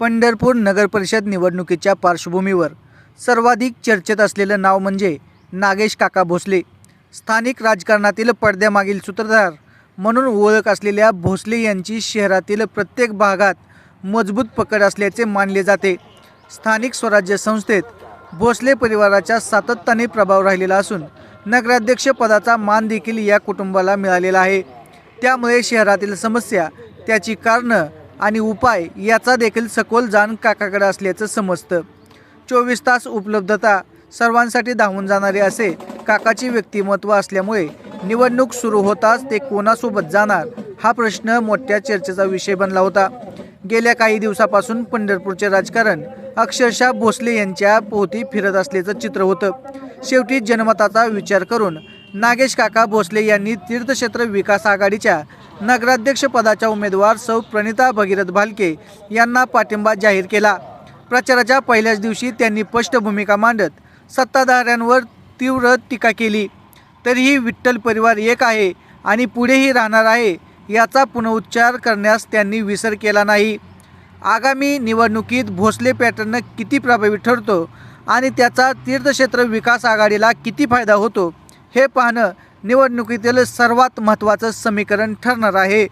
पंढरपूर नगरपरिषद निवडणुकीच्या पार्श्वभूमीवर सर्वाधिक चर्चेत असलेलं नाव म्हणजे नागेश काका भोसले. स्थानिक राजकारणातील पडद्यामागील सूत्रधार म्हणून ओळख असलेल्या भोसले यांची शहरातील प्रत्येक भागात मजबूत पकड असल्याचे मानले जाते. स्थानिक स्वराज्य संस्थेत भोसले परिवाराचा सातत्याने प्रभाव राहिलेला असून नगराध्यक्ष पदाचा मान देखील या कुटुंबाला मिळालेला आहे. त्यामुळे शहरातील समस्या त्याची कारणं आणि उपाय याचा देखील सखोल जाण काकाकडे असल्याचं समजतं. चोवीस तास उपलब्धता सर्वांसाठी धावून जाणारे असे काकाची व्यक्तिमत्व असल्यामुळे निवडणूक सुरू होताच ते कोणासोबत जाणार हा प्रश्न मोठ्या चर्चेचा विषय बनला होता. गेल्या काही दिवसापासून पंढरपूरचे राजकारण अक्षरशः भोसले यांच्या पोहती फिरत असल्याचं चित्र होतं. शेवटी जनमताचा विचार करून नागेश काका भोसले यांनी तीर्थक्षेत्र विकास आघाडीच्या नगराध्यक्षपदाच्या उमेदवार सौ प्रणिता भगीरथ भालके यांना पाठिंबा जाहीर केला. प्रचाराच्या पहिल्याच दिवशी त्यांनी स्पष्ट भूमिका मांडत सत्ताधाऱ्यांवर तीव्र टीका केली. तरीही विठ्ठल परिवार एक आहे आणि पुढेही राहणार आहे याचा पुनरुच्चार करण्यास त्यांनी विसर केला नाही. आगामी निवडणुकीत भोसले पॅटर्न किती प्रभावी ठरतो आणि त्याचा तीर्थक्षेत्र विकास आघाडीला किती फायदा होतो? हे पाहणं निवडणुकीतील सर्वात महत्त्वाचं समीकरण ठरणार आहे.